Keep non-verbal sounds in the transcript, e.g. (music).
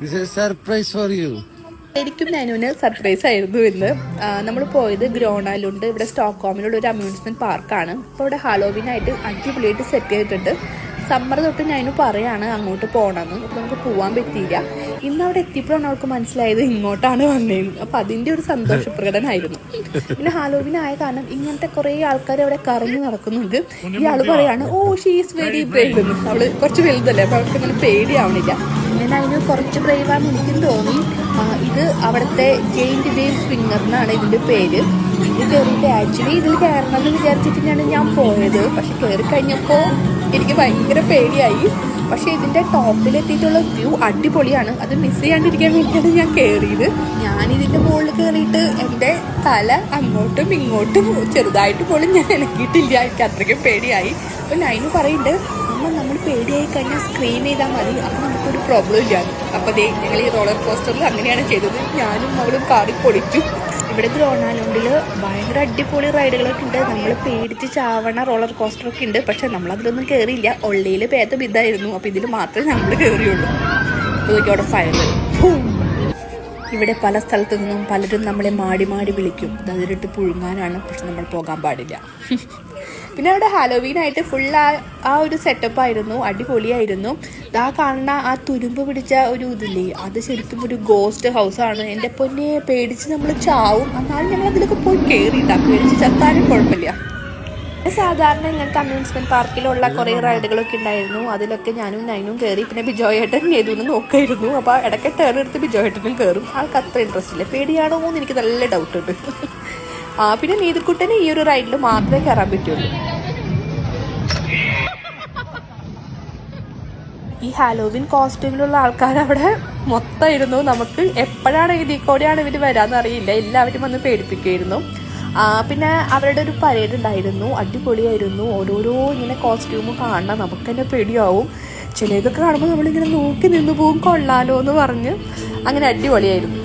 This is a surprise for you. എനിക്കും നാനുവിന് surprise ആയിരുന്നു ഇന്ന്. നമ്മൾ പോയത് ഗ്രോണാലുണ്ട് ഇവിടെ സ്റ്റോക്ക്ഹോമിലുള്ള ഒരു അമ്യൂസ്മെന്റ് പാർക്കാണ് അപ്പോൾ ഇവിടെ ഹാലോവിനായിട്ട് അടിപൊളിയായിട്ട് സെറ്റ് ചെയ്തിട്ടുണ്ട്. സമ്മർ തൊട്ട് ഞാനും പറയാണ് അങ്ങോട്ട് പോകണമെന്ന് അപ്പോൾ നമുക്ക് പോകാൻ പറ്റിയില്ല. ഇന്ന് അവിടെ എത്തിയപ്പോഴാണ് അവൾക്ക് മനസ്സിലായത് ഇങ്ങോട്ടാണ് വന്നതെന്ന് അപ്പോൾ അതിന്റെ ഒരു സന്തോഷ പ്രകടനമായിരുന്നു പിന്നെ ഹാലോവിൻ ആയ കാരണം ഇങ്ങനത്തെ കുറേ ആൾക്കാർ അവിടെ കറങ്ങി നടക്കുന്നുണ്ട്. ഇയാൾ പറയാണ് ഓ ഷീസ് വെരി ബ്രേവ് എന്ന് അവൾ കുറച്ച് വലുതല്ലേ അപ്പോൾ അവൾക്ക് ഇങ്ങനെ പേടിയാവണില്ല. ഞാൻ അതിന് കുറച്ച് ബ്രേവാണെന്ന് എനിക്കും തോന്നി. ഇത് അവിടുത്തെ ജെയിന്റ് ദേവ് സ്വിംഗർ എന്നാണ് ഇതിന്റെ പേര്. ഇത് കയറിയിട്ട് ആക്ച്വലി ഇതിൽ കയറണം എന്ന് വിചാരിച്ചിട്ടാണ് ഞാൻ പോയത്. പക്ഷെ കയറി കഴിഞ്ഞപ്പോൾ എനിക്ക് ഭയങ്കര പേടിയായി. പക്ഷേ ഇതിന്റെ ടോപ്പിലെത്തിയിട്ടുള്ള വ്യൂ അടിപൊളിയാണ്. അത് മിസ് ചെയ്യാണ്ടിരിക്കാൻ വേണ്ടിയാണ് ഞാൻ കയറിയത് ഞാനിതിന്റെ മുകളിൽ കയറിയിട്ട് എന്റെ തല അങ്ങോട്ടും ഇങ്ങോട്ടും ചെറുതായിട്ട് പോലും ഞാൻ ഇണക്കിയിട്ടില്ല. എനിക്ക് അത്രയ്ക്കും പേടിയായി. അപ്പം നൈന് പറയുന്നുണ്ട് അമ്മ നമ്മൾ പേടിയായി കഴിഞ്ഞാൽ സ്ക്രീൻ ചെയ്താൽ മതി. അപ്പം നമുക്കൊരു പ്രോബ്ലം ഇല്ല. അപ്പോൾ ദേ ഞങ്ങൾ ഈ റോളർ കോസ്റ്ററിൽ അങ്ങനെയാണ് ചെയ്തത്. ഞാനും അവളും കാറി പൊളിച്ചു. ഇവിടെ ഗ്രോണാലുണ്ടിൽ ഭയങ്കര അടിപൊളി റൈഡുകളൊക്കെ ഉണ്ട്. നമ്മൾ പേടിച്ച് ചാവണ റോളർ കോസ്റ്റർ ഒക്കെ ഉണ്ട്. പക്ഷെ നമ്മൾ അതിലൊന്നും കയറിയില്ല ഒള്ളിയിൽ ഭേദം ഇതായിരുന്നു അപ്പോൾ ഇതിൽ മാത്രമേ നമ്മൾ കയറിയുള്ളൂ ഇതൊക്കെ അവിടെ ഫയർ ഇവിടെ പല സ്ഥലത്തു നിന്നും പലരും നമ്മളെ മാടി മാടി വിളിക്കും. അതിലിട്ട് പുഴുങ്ങാനാണ്. പക്ഷെ നമ്മൾ പോകാൻ പാടില്ല. (laughs) പിന്നെ അവിടെ ഹാലോവീനായിട്ട് ഫുൾ ആ ഒരു സെറ്റപ്പ് ആയിരുന്നു. അടിപൊളിയായിരുന്നു. ദാ കാണുന്ന ആ തുരുമ്പ് പിടിച്ച ഒരു ഇതില്ലേ? അത് ശരിക്കും ഒരു ഗോസ്റ്റ് ഹൗസ് ആണ്. എന്റെ പൊന്നെ പേടിച്ച് നമ്മൾ ചാവും. എന്നാലും ഞങ്ങൾ അതിലൊക്കെ പോയി കയറിയിട്ടാ പേടിച്ച് ചത്താലും കുഴപ്പമില്ല. സാധാരണ ഇങ്ങനത്തെ അമ്യൂസ്മെന്റ് പാർക്കിലുള്ള കുറേ റൈഡുകളൊക്കെ ഉണ്ടായിരുന്നു. അതിലൊക്കെ ഞാനും നൈനും കയറി പിന്നെ ബിജോ ബിജോയേട്ടൻ ഏതൊന്നും നോക്കായിരുന്നു. അപ്പോൾ ഇടയ്ക്ക് ടേൺ എടുത്ത് ബിജോയേട്ടനും കയറും ആൾക്ക് അത്ര ഇൻട്രസ്റ്റ് ഇല്ല. പേടിയാണോ എന്ന് എനിക്ക് നല്ല ഡൗട്ട് ഉണ്ട്. ആ പിന്നെ നീതിക്കുട്ടനെ ഈ ഒരു റൈഡിൽ മാത്രമേ കയറാൻ പറ്റുള്ളൂ. ഈ ഹാലോവിൻ കോസ്റ്റ്യൂമിലുള്ള ആൾക്കാർ അവിടെ മൊത്തമായിരുന്നു. നമുക്ക് എപ്പോഴാണ് ഇതിൽ കൂടെയാണ് ഇവർ വരാന്ന് അറിയില്ല എല്ലാവരും വന്ന് പേടിപ്പിക്കുമായിരുന്നു പിന്നെ അവരുടെ ഒരു പരേഡ് ഉണ്ടായിരുന്നു. അടിപൊളിയായിരുന്നു. ഓരോരോ ഇങ്ങനെ കോസ്റ്റ്യൂം കാണണം. നമുക്ക് തന്നെ പേടിയാവും. ചിലതൊക്കെ കാണുമ്പോൾ നമ്മളിങ്ങനെ നോക്കി നിന്ന് പോകും കൊള്ളാലോ എന്ന് പറഞ്ഞ് അങ്ങനെ അടിപൊളിയായിരുന്നു.